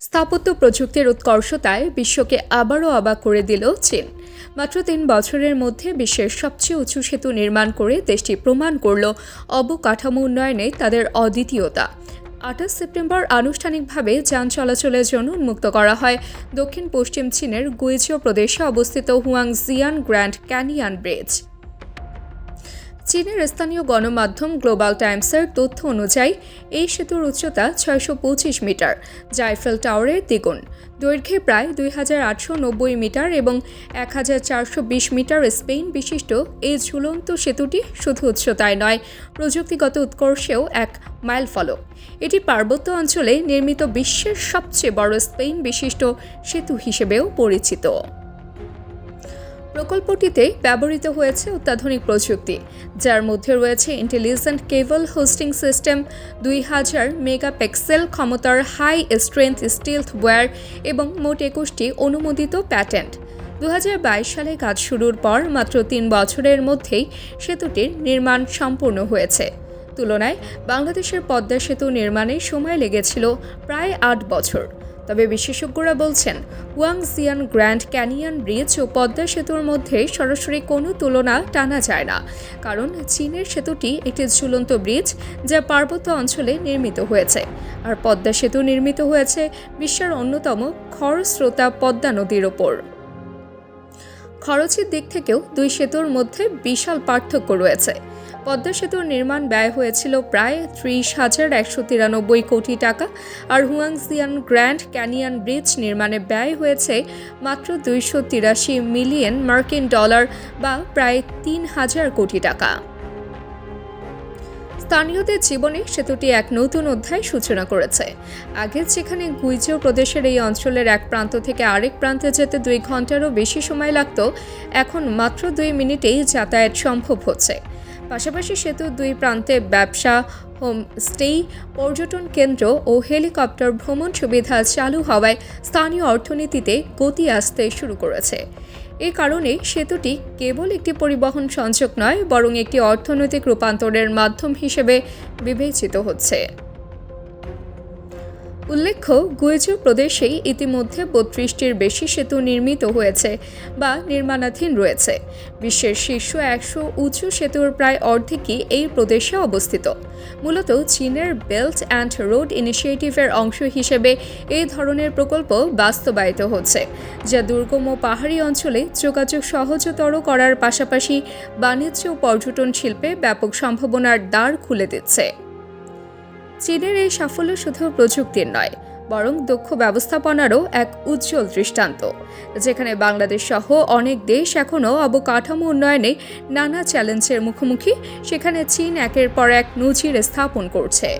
স্থাপত্য প্রযুক্তির উৎকর্ষতায় বিশ্বকে আবারও অবাক করে দিল চীন। মাত্র তিন বছরের মধ্যে বিশ্বের সবচেয়ে উঁচু সেতু নির্মাণ করে দেশটি প্রমাণ করল অবকাঠামো উন্নয়নে তাদের অদ্বিতীয়তা। আঠাশ সেপ্টেম্বর আনুষ্ঠানিকভাবে যান চলাচলের জন্য উন্মুক্ত করা হয়। দক্ষিণ পশ্চিম চীনের গুইজিও প্রদেশে অবস্থিত হুয়াং জিয়ান গ্র্যান্ড ক্যানিয়ান ব্রিজ। চীনের স্থানীয় গণমাধ্যম গ্লোবাল টাইমসের তথ্য অনুযায়ী, এই সেতুর উচ্চতা ছয়শো পঁচিশ মিটার, জাইফেল টাওয়ারের দ্বিগুণ। দৈর্ঘ্যে প্রায় দুই হাজার আটশো নব্বই মিটার এবং এক হাজার চারশো বিশ মিটার স্পেন বিশিষ্ট এই ঝুলন্ত সেতুটি শুধু উচ্চতায় নয়, প্রযুক্তিগত উৎকর্ষেও এক মাইল ফলক এটি পার্বত্য অঞ্চলে নির্মিত বিশ্বের সবচেয়ে বড় স্পেন বিশিষ্ট সেতু হিসেবেও পরিচিত। প্রকল্পটিতে ব্যবহৃত হয়েছে অত্যাধুনিক প্রযুক্তি, যার মধ্যে রয়েছে ইন্টেলিজেন্ট কেবল হোস্টিং সিস্টেম দুই হাজার মেগাপিক্সেল ক্ষমতার হাই স্ট্রেংথ স্টিলথ ওয়্যার এবং মোট একুশটি অনুমোদিত প্যাটেন্ট দু হাজার বাইশ সালে কাজ শুরুর পর মাত্র তিন বছরের মধ্যেই সেতুটির নির্মাণ সম্পূর্ণ হয়েছে। তুলনায় বাংলাদেশের পদ্মা সেতু নির্মাণে সময় লেগেছিল প্রায় আট বছর। তবে বিশেষজ্ঞরা বলছেন, ওয়াং সিয়ান গ্র্যান্ড ক্যানিয়ন ব্রিজ ও পদ্মা সেতুর মধ্যে সরাসরি কোনো তুলনা টানা যায় না, কারণ চীনের সেতুটি একটি ঝুলন্ত ব্রিজ যা পার্বত্য অঞ্চলে নির্মিত হয়েছে। আর পদ্মা সেতু নির্মিত হয়েছে বিশ্বের অন্যতম খরস্রোতা পদ্মা নদীর ওপর। খরচের দিক থেকেও দুই সেতুর মধ্যে বিশাল পার্থক্য রয়েছে। পদ্মা সেতুর নির্মাণ ব্যয় হয়েছিল প্রায় ত্রিশ হাজার একশো তিরানব্বই কোটি টাকা, আর হুয়াংজিয়ান গ্র্যান্ড ক্যানিয়ন ব্রিজ নির্মাণে ব্যয় হয়েছে মাত্র দুইশো তিরাশি মিলিয়ন মার্কিন ডলার বা প্রায় তিন হাজার কোটি টাকা। স্থানীয়দের জীবনে সেতুটি এক নতুন অধ্যায় সূচনা করেছে। আগে যেখানে গুইজো প্রদেশের এই অঞ্চলের এক প্রান্ত থেকে আরেক প্রান্তে যেতে দুই ঘন্টারও বেশি সময় লাগত, এখন মাত্র দুই মিনিটেই যাতায়াত সম্ভব হচ্ছে। পাশাপাশি সেতু দুই প্রান্তে ব্যবসা হোম স্টে, পর্যটন কেন্দ্র ও হেলিকপ্টার ভ্রমণ সুবিধা চালু হওয়ায় স্থানীয় অর্থনীতিতে গতি আসতে শুরু করেছে। এ কারণে সেতুটি কেবল একটি পরিবহন সংযোগ নয়, বরং একটি অর্থনৈতিক রূপান্তরের মাধ্যম হিসেবে বিবেচিত হচ্ছে। উল্লেখ্য, গুয়েজু প্রদেশেই ইতিমধ্যে বত্রিশটির বেশি সেতু নির্মিত হয়েছে বা নির্মাণাধীন রয়েছে। বিশ্বের শীর্ষ একশো উঁচু সেতুর প্রায় অর্ধেকই এই প্রদেশে অবস্থিত। মূলত চীনের বেল্ট অ্যান্ড রোড ইনিশিয়েটিভের অংশ হিসেবে এই ধরনের প্রকল্প বাস্তবায়িত হচ্ছে, যা দুর্গম ও পাহাড়ি অঞ্চলে যোগাযোগ সহজতর করার পাশাপাশি বাণিজ্য ও পর্যটন শিল্পে ব্যাপক সম্ভাবনার দ্বার খুলে দিচ্ছে। চীনের এই সাফল্য শুধু প্রযুক্তির নয়, বরং দক্ষ ব্যবস্থাপনারও এক উজ্জ্বল দৃষ্টান্ত, যেখানে বাংলাদেশ সহ অনেক দেশ এখনও অবকাঠামো উন্নয়নে নানা চ্যালেঞ্জের মুখোমুখি, সেখানে চীন একের পর এক নজির স্থাপন করছে।